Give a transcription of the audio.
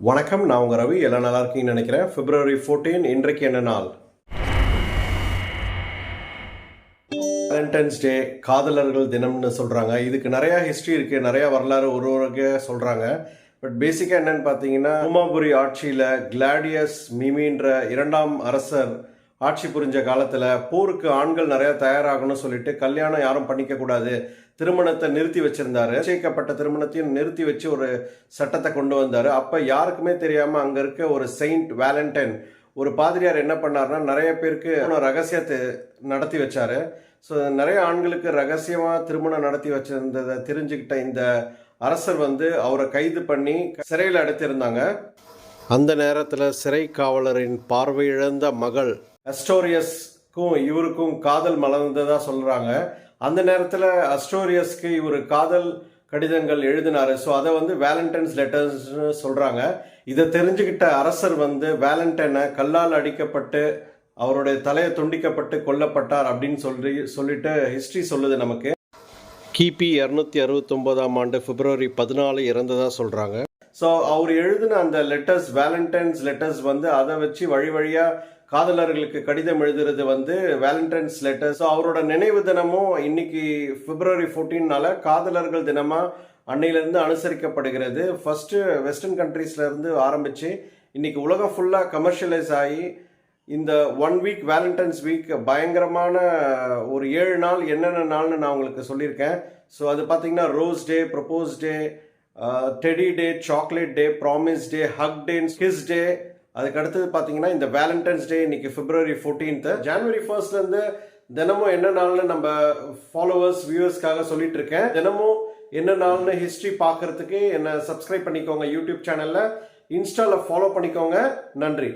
வணக்கம் நான் உங்கள் ரவி. எல்லாம் நல்லா இருக்கீங்கன்னு நினைக்கிறேன். பிப்ரவரி 14 இன்றைக்கு என்ன நாள்? வேலண்டைன்ஸ் டே காதலர்கள் தினம்னு சொல்கிறாங்க இதுக்கு நிறையா ஹிஸ்ட்ரி இருக்குது நிறையா வரலாறு ஒரு ஒரு சொல்கிறாங்க பட் பேசிக்காக என்னென்னு பார்த்தீங்கன்னா உமாபுரி ஆட்சியில் கிளாடியஸ் மிமின்ற இரண்டாம் அரசர் ஆட்சி புரிஞ்ச காலத்தில் போருக்கு ஆண்கள் நிறையா தயாராகணும்னு சொல்லிட்டு கல்யாணம் யாரும் பண்ணிக்கக்கூடாது திருமணத்தை நிறுத்தி வச்சுருந்தாரு. நிச்சயிக்கப்பட்ட திருமணத்தையும் நிறுத்தி வச்சு ஒரு சட்டத்தை கொண்டு வந்தார். அப்போ யாருக்குமே தெரியாமல் அங்கே இருக்க ஒரு செயின்ட் வேலண்டைன் ஒரு பாதிரியார் என்ன பண்ணாருன்னா நிறைய பேருக்கு ரகசியத்தை நடத்தி வச்சாரு. ஸோ நிறைய ஆண்களுக்கு ரகசியமாக திருமணம் நடத்தி வச்சிருந்ததை தெரிஞ்சுக்கிட்ட இந்த அரசர் வந்து அவரை கைது பண்ணி சிறையில் அடைத்திருந்தாங்க. அந்த நேரத்தில் சிறை காவலரின் பார்வையிழந்த மகள் அஸ்டோரியஸ்க்கும் இவருக்கும் காதல் மலர்ந்ததாக சொல்கிறாங்க அந்த நேரத்தில் அஸ்டோரியஸ்க்கு இவர் காதல் கடிதங்கள் எழுதினாரு. ஸோ அதை வந்து வேலண்டைன்ஸ் லெட்டர்ஸ்னு சொல்கிறாங்க இதை தெரிஞ்சுக்கிட்ட அரசர் வந்து வேலண்டைனை கல்லால் அடிக்கப்பட்டு அவருடைய தலையை துண்டிக்கப்பட்டு கொல்லப்பட்டார் அப்படின்னு சொல்லி சொல்லிட்டு ஹிஸ்ட்ரி சொல்லுது நமக்கு. கிபி இரநூத்தி அறுபத்தொம்போதாம் ஆண்டு பிப்ரவரி பதினாலு இறந்ததாக சொல்கிறாங்க ஸோ அவர் எழுதின அந்த லெட்டர்ஸ் வேலண்டைன்ஸ் லெட்டர்ஸ் வந்து அதை வச்சு வழி வழியாக காதலர்களுக்கு கடிதம் எழுதுறது வந்து வேலண்டைன்ஸ் லெட்டர்ஸ் ஸோ அவரோட நினைவு தினமும் இன்னைக்கு பிப்ரவரி ஃபோர்டீன்னால காதலர்கள் தினமாக அன்னையிலேருந்து அனுசரிக்கப்படுகிறது. ஃபஸ்ட்டு வெஸ்டர்ன் கண்ட்ரீஸ்லேருந்து ஆரம்பித்து இன்னைக்கு உலகம் ஃபுல்லாக கமர்ஷியலைஸ் ஆகி இந்த ஒன் வீக் வேலண்டைன்ஸ் வீக் பயங்கரமான ஒரு ஏழு நாள் என்னென்ன நாள்னு நான் உங்களுக்கு சொல்லியிருக்கேன். ஸோ அது பார்த்தீங்கன்னா rose day propose day teddy day chocolate day promise day hug day kiss day அதுக்கு அடுத்தது பார்த்தீங்கன்னா இந்த வேலண்டைன்ஸ் டே இன்னைக்கு பிப்ரவரி ஃபோர்டீன்த்து ஜனவரி ஃபர்ஸ்ட்லேருந்து தினமும் என்ன நாள்னு நம்ம ஃபாலோவர்ஸ் வியூவர்ஸ்க்காக சொல்லிட்டு இருக்கேன். தினமும் என்ன நாள்னு ஹிஸ்ட்ரி பார்க்கறதுக்கு என்னை சப்ஸ்கிரைப் பண்ணிக்கோங்க யூடியூப் சேனலில் இன்ஸ்டாவில் ஃபாலோ பண்ணிக்கோங்க. நன்றி.